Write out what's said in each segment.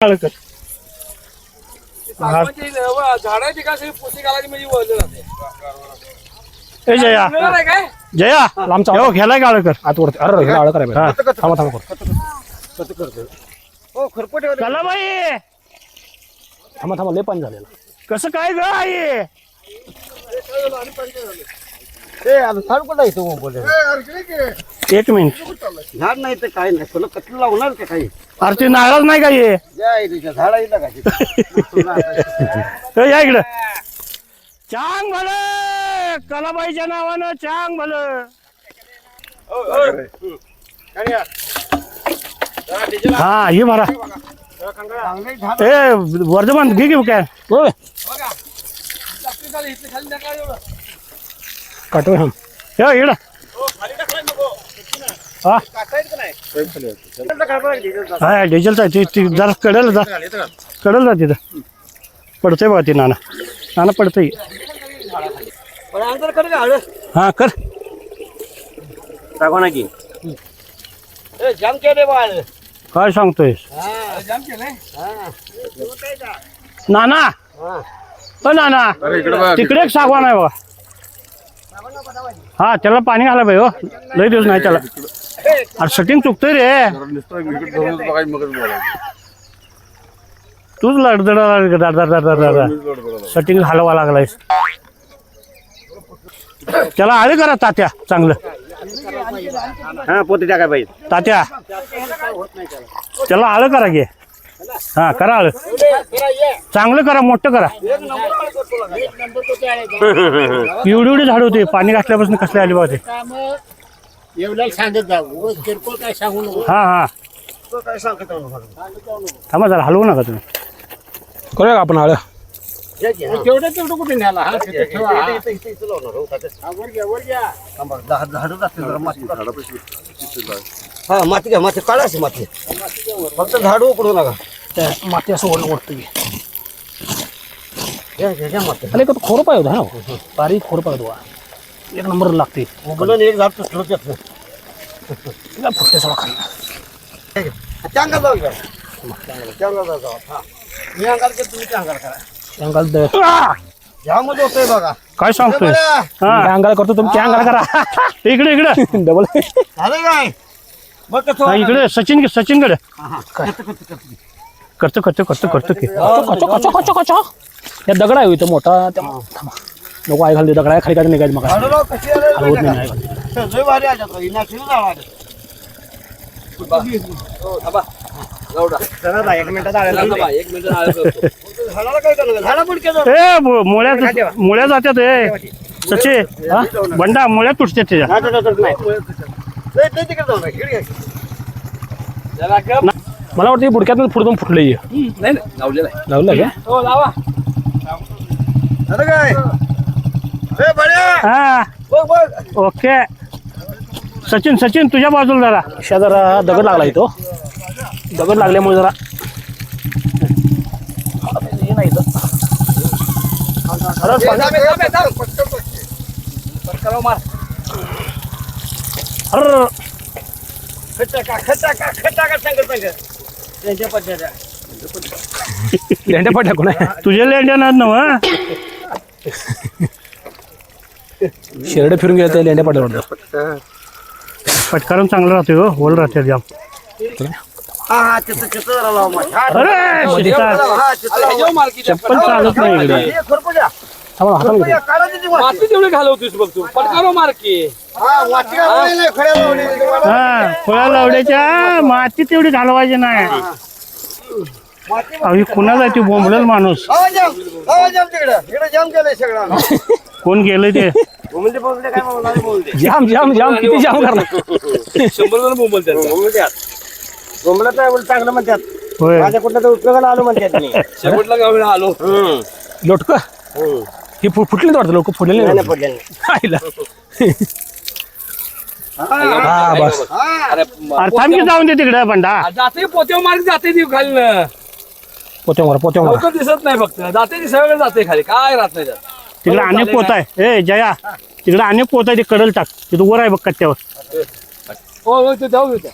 काळकर. झाडाची का घालायची म्हणजे वळलं जाते? ए जया. मिळणार आहे काय? जया. लांबचा हो घ्यायला काळकर. आत वरती. अरे हे. हा. थांबा थांबा. कर. हो खरपटे थांबा थांबा. लय पाणी झालेलं. कसं काय ग आई? एक मिनिट. झाड नाही तर काय नाही. तुला कटलं लावणार का काही? अरे ते नारळ नाही का तिच्या झाडा या इकडं. चांग भल. कलाबाईच्या नावानं चांग भल. हा हे. मारा ए वर्धमान घे घेऊ काय? होय. काटो हम हे इकडं. हा. हा डिझेलचा आहे. ते- जरा कडल जा. कडल जा तिथं. पडतंय बघा ते नाना नाना पडतंय. हा कर. टाकू ना की काय सांगतोय नाना हो नाना तिकडे एक सागवान आहे बघा. हा त्याला पाणी घाला पाहिजे हो. लय दिवस नाही त्याला. अरे शटिंग चुकतोय रे. तूच लढदड शटिंग हलवा लागलायस. त्याला आळे करा तात्या चांगलं. हा पोती टाकाय पाहिजे तात्या. त्याला आळं करा घे. हा करा चांगलं करा मोठं करा. एवढी एवढी झाड होते पाणी घातल्यापासून कसले आले बघा ते? एवढ्याला सांगत जा उगाच किरकोळ काय सांगू नको. हा हा. तो काय सांगत थांबा जरा हलवू नका तुम्ही. करूया का आपण आळ? तेवढं तेवढं कुठे न्याला हा हा माती घ्या माती काढायची माती. फक्त झाड उकडू नका. माती असं ओढणं ओढतं की घ्या घ्या घ्या माती अरे का खोर पाहिजे होता ना बारीक खोर पाहिजे होता एक नंबर लागते उकडून एक झाड तुटलं त्यातलं फुटते सगळं खाली चांगला जाऊ घ्या चांगला जाऊ जाऊ हा मी अंगाल करतो तुम्ही चांगला करा अंगाल द- ह्यामध्ये होतंय बघा काय सांगतोय. हा अंगाल करतो तुम्ही त्या अंगाला करा इकडे इकडे डबल झालं काय बघ कसं वाटलं? इकडे सचिन सचिनकडे हा. करतो, करतो, करतो. करतो करतो करतो करतो की कचो कचो कचो कचो या दगड आहे इथं मोठा. थांबा. नको आई घालते दगड आहे खाली काय निघायचं मग. माहिती नाही आहे ही. ए मुळ्या मुळ्या जात्यात ए. सचिन हा? बंडा मुळ्या तुटतात त्याच्या. नाही, नाही, नाही, नाही. नाही, नाही, तिकडे जाऊ नका. इकडे घ्या. मला वाटतं बुडक्यातून पुढे फुटलंय लावलं हो, लावा. काय ए, बड्या. हा बघ, बघ. ओके सचिन सचिन तुझ्या बाजूला जरा अशा जरा दगड लागला इथं दगड लागल्यामुळे जरा हे नाही इथं. ए, थांब, ए, थांब, ए, थांब. पटकन बघ. पटकन मार. अर्र. खटाका, खटाका, खटाका सांगत सांगत. त्यांच्या पद्धतीने. लेंड्या पडल्या कोण आहे तुझ्या लेंड्या नाहीत ना? शेरडे फिरून गेले लेंड्या पडल्या वाटतं. पटकारण चांगलं राहते हो होल राहते जाम हा, तिथं- तिथं अरे. हा, तिथं. चप्पल चालत नाही इकडे हे खुरपं द्या. थांबा हाताला घेतो. तेवढी घालवतोस बघ तू. पटकारो मार की हा. हा. फळा लावड्याच्या माती तेवढी घालवायची नाही. अहो, ही कुणाला आहे ती बोंबलेल माणूस? केलंय सगळं. कोण गेलं ते. जाम जाम जाम किती जाम करणार? शंभर जण बोंबल चांगलं म्हणतात. होय. माझ्या कुठलं तर उपयोगाला आलो म्हणतात मी. शेवटला गावी आलो. लोटक? ही फु- फुटली नाही वाटतं लोक? फुटलेली नाही, नाही नाही पडलेलं नाही. आईला. हा, हा बस. हा. अरे अरे थांब की जाऊन दे तिकडे बंडा. जाते पोत्या मार्ग जाते ती खाली पोत्या मारा पोत्या मारा. दिसत नाही फक्त. जाते ती सगळं जाते खाली. काय राहत नाही त्यात. तिकडे अनेक पोत आहे. ए जया तिकडे अनेक पोत आहे ते कडल टाक. तिथं वर आहे बघ कट्ट्यावर. हो हो ते जाऊ दे त्या.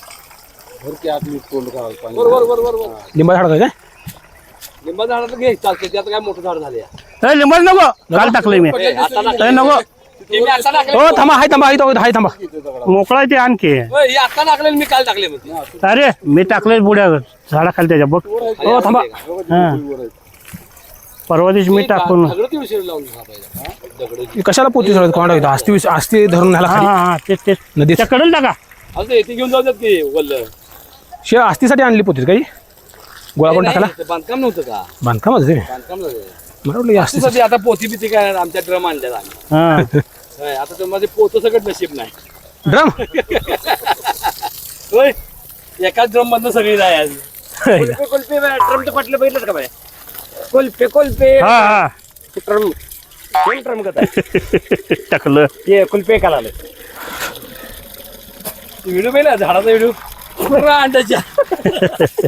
वर वर वर वर वर. लिंबा झाड काय? लिंबा झाडाचं घे चालते ते आता काय मोठं झाड झाले ए लिंबाच नको. काल टाकलंय मी. ए नको. हो थांबा हाय थांबा हाय थांबा हाय थांबा. मोकळा आहे. ते आणखी. आता टाकले मी काल टाकले अरे मी टाकलंय बुड्या झाडाखाली त्याच्या. बघ. हो थांबा. हा. परवा दिवशी मी टाकून हा? हे कशाला पोती होता आस्ती आस्ती धरून न्यायला हा खाली. हा हा तेच तेच. नदीत. त्या कडल टाका. घेऊन जाऊ देत की वल्ल. शे आस्तीसाठी आणली पोतीत काही? गोळा पण टाकायला ते बांधकाम नव्हतं का? बांधकामच ते बांधकाम हे आस्ती साठी आता पोती बिती काय आमच्या ड्रम आणल्या आम्ही. हा. होय, आता तर माझे पोत सगळं नशीब नाही. ड्रम? होय एकाच ड्रम मधनं सगळी जाय आज. कुल्फे ड्रम तर पटलं बघितलं का बाय? हा हा. ड्रम. कोण ड्रम करत टाकलं. ते कुल्फे काल आलं व्हिडिओ पाहिला झाडाचा व्हिडिओ अंड्याच्या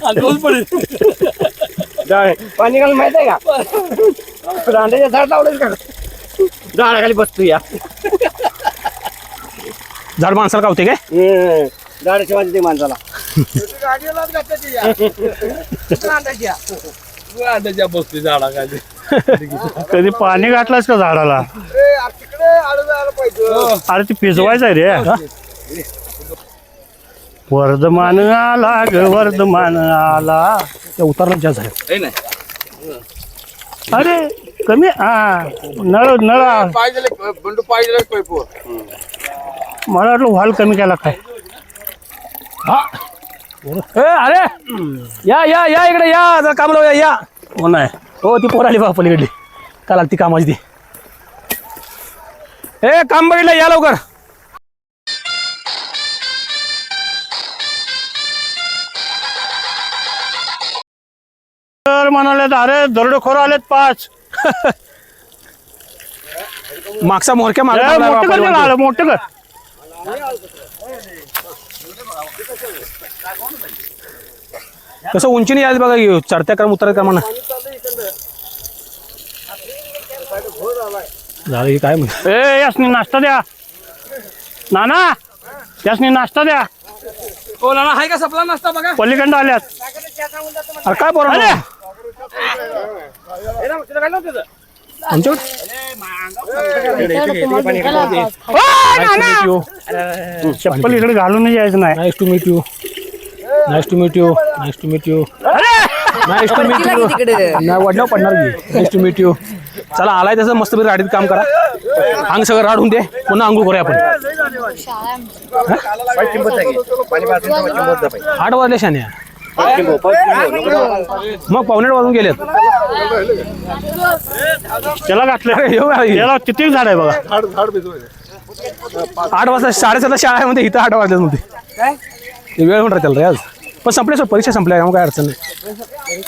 अंडोल पडेल पाणी घालून माहीत आहे का? झाड लावलं का? झाडाखाली बसतो या. झाड माणसाला गावते काय? झाडाच्या माझी ते माणसाला. अंड्याच्या बसते झाडाखाली. कधी पाणी घातलंस का झाडाला? अरे ते पिजवायचं आहे रे. वर्धमान आला ग वर्धमान आला. त्या उतारला जास्त आहे है नाही अरे कमी हा नळ नळ. पाहिजे बंडू पाहिजे पैपो मला वाटलं व्हाल कमी केला काय. ए अरे! या या या इकडे या जरा काम लावूया या. हो नाही हो ती पोर आली बा पलीकडली. काल आली ती कामाची ती. ए काम बघितलं या लवकर. तर म्हणाले अरे दरोडेखोर आलेत पाच. मागचा मोरक्या मागे मोठं कर त्याला, आलं, मोठं कर. कसं उंचीने यायचं बघा की चढत्या क्रम उतरत्या क्रमानं. झालं की काय म्हणजे ए यासनी नाश्ता द्या. नाना यासनी नाश्ता द्या. हो ना हाय का? सपला नसता बघा. पलीकडं आल्यात. अरे काय पोरा चप्पल इकडे घालून यायचं नाही nice to meet you nice to meet you nice to meet you nice to meet you नाही वडल्यावर पडणार की नाईस टू मीट यू चला आलाय तसं मस्त राडीत काम करा. अंग सगळं राडून दे पुन्हा अंघोळ करूया आपण आठ वाजले शान्या मग पावणे वाजून गेलेत. त्याला घातलं. त्याला किती झाड आहे बघा. आठ वाजता साडेसातला शाळा आहे म्हणते इथं आठ वाजल्यात म्हणते. ते वेळ म्हणतात त्याला रे आज. पण संपल्या सर परीक्षा संपल्या मग काय अडचण नाही.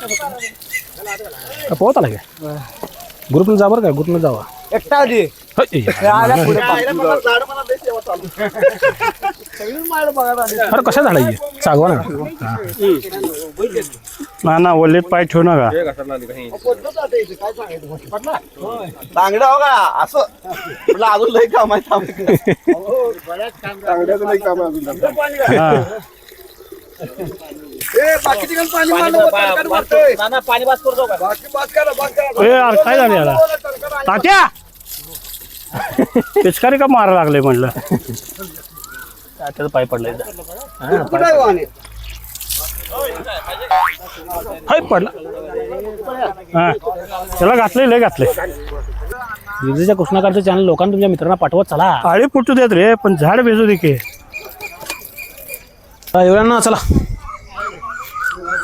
पोहत आला काय? ग्रुपनं जा बरं का ग्रुपनं जावा. एकटा आधी अरे कशा झाडा सागवा ना ना ना ओलेत पाय ठेवू नका. चांगलं हो का? असं. तुला अजून लई काम आहे चांगल्याचं लई काम आहे अजून हा. ए अरे काय झालं याला? तात्या! पिचकारी का मारा लागले म्हणलं? पाय पडलाय हय पडला. हा त्याला घातलंय लय घातलंय विजेच्या कृष्णाकारचं चॅनल लोकांना तुमच्या मित्रांना पाठवत चला. आळी फुटू देत रे पण झाड भेजू दे की. एवढ्या ना चला.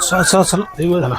चला चला चला. झाला.